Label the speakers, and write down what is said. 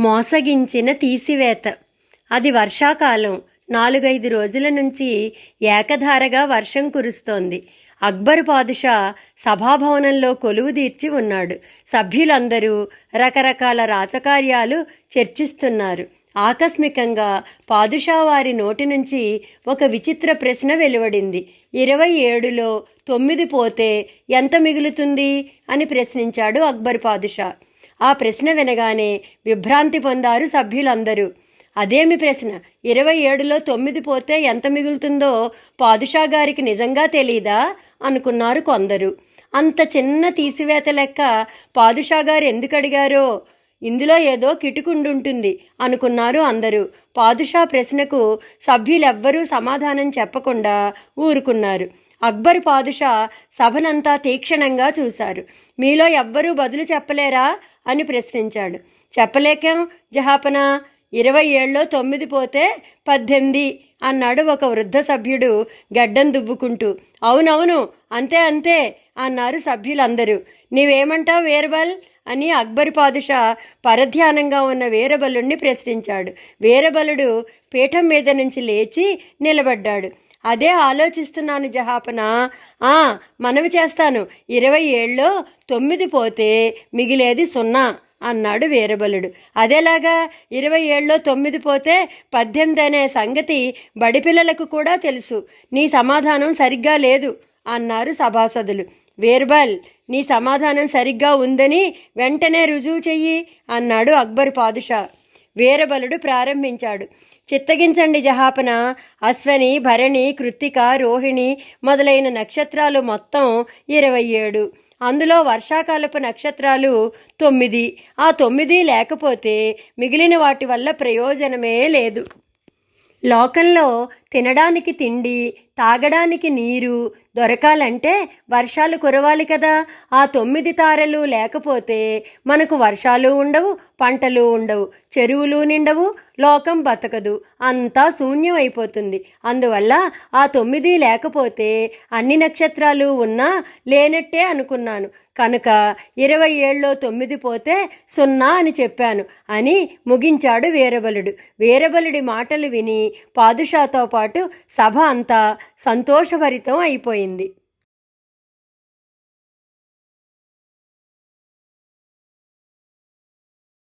Speaker 1: మోసగించిన తీసివేత. అది వర్షాకాలం. నాలుగైదు రోజుల నుంచి ఏకధారగా వర్షం కురుస్తోంది. అక్బర్ పాదుషా సభాభవనంలో కొలువు తీర్చి ఉన్నాడు. సభ్యులందరూ రకరకాల రాజకార్యాలు చర్చిస్తున్నారు. ఆకస్మికంగా పాదుషా వారి నోటి నుంచి ఒక విచిత్ర ప్రశ్న వెలువడింది. ఇరవై ఏడులో తొమ్మిది పోతే ఎంత మిగులుతుంది? అని ప్రశ్నించాడు అక్బర్ పాదుషా. ఆ ప్రశ్న వినగానే విభ్రాంతి పొందారు సభ్యులందరూ. అదేమి ప్రశ్న? ఇరవై ఏడులో తొమ్మిది పోతే ఎంత మిగులుతుందో పాదుషా గారికి నిజంగా తెలీదా? అనుకున్నారు కొందరు. అంత చిన్న తీసివేత లెక్క పాదుషా గారు ఎందుకు అడిగారో? ఇందులో ఏదో కిటుకుండుంటుంది అనుకున్నారు అందరూ. పాదుషా ప్రశ్నకు సభ్యులెవ్వరూ సమాధానం చెప్పకుండా ఊరుకున్నారు. అక్బర్ పాదుషా సభనంతా తీక్షణంగా చూశారు. మీలో ఎవ్వరూ బదులు చెప్పలేరా? అని ప్రశ్నించాడు. చెప్పలేకం? జహాపన ఇరవై ఏళ్ళలో తొమ్మిది పోతే పద్దెనిమిది అన్నాడు ఒక వృద్ధ సభ్యుడు గడ్డం దువ్వుకుంటూ. అవునవును అంతే అంతే అన్నారు సభ్యులందరూ. నీవేమంటావు వీరబల్? అని అక్బర్ పాదుషా పరధ్యానంగా ఉన్న వీరబలుణ్ణి ప్రశ్నించాడు. వీరబలుడు పీఠం మీద నుంచి లేచి నిలబడ్డాడు. అదే ఆలోచిస్తున్నాను జహాపన. ఆ మనవి చేస్తాను. ఇరవై ఏళ్ళలో తొమ్మిది పోతే మిగిలేది సున్నా అన్నాడు వీరబలుడు. అదేలాగా ఇరవై ఏళ్ళలో తొమ్మిది పోతే పద్దెనిమిది అనే సంగతి బడిపిల్లలకు కూడా తెలుసు. నీ సమాధానం సరిగ్గా లేదు అన్నారు సభాసదులు. వీర్బల్ నీ సమాధానం సరిగ్గా ఉందని వెంటనే రుజువు చెయ్యి అన్నాడు అక్బర్ పాదుషా. వీరబలుడు ప్రారంభించాడు. చిత్తగించండి జహాపన అశ్వని భరణి కృత్తిక రోహిణి మొదలైన నక్షత్రాలు మొత్తం ఇరవై ఏడు. అందులో వర్షాకాలపు నక్షత్రాలు తొమ్మిది. ఆ తొమ్మిది లేకపోతే మిగిలిన వాటి వల్ల ప్రయోజనమే లేదు. లోకంలో తినడానికి తిండి తాగడానికి నీరు దొరకాలంటే వర్షాలు కురవాలి కదా. ఆ తొమ్మిది తారలు లేకపోతే మనకు వర్షాలు ఉండవు పంటలు ఉండవు చెరువులు నిండవు లోకం బతకదు. అంతా శూన్యం అయిపోతుంది. అందువల్ల ఆ తొమ్మిది లేకపోతే అన్ని నక్షత్రాలు ఉన్నా లేనట్టే అనుకున్నాను. కనుక ఇరవై ఏళ్ళలో తొమ్మిది పోతే సున్నా అని చెప్పాను అని ముగించాడు వీరబలుడు. వీరబలుడి మాటలు విని పాదుషాతో పాటు సభ అంతా సంతోషభరితం అయిపోయింది.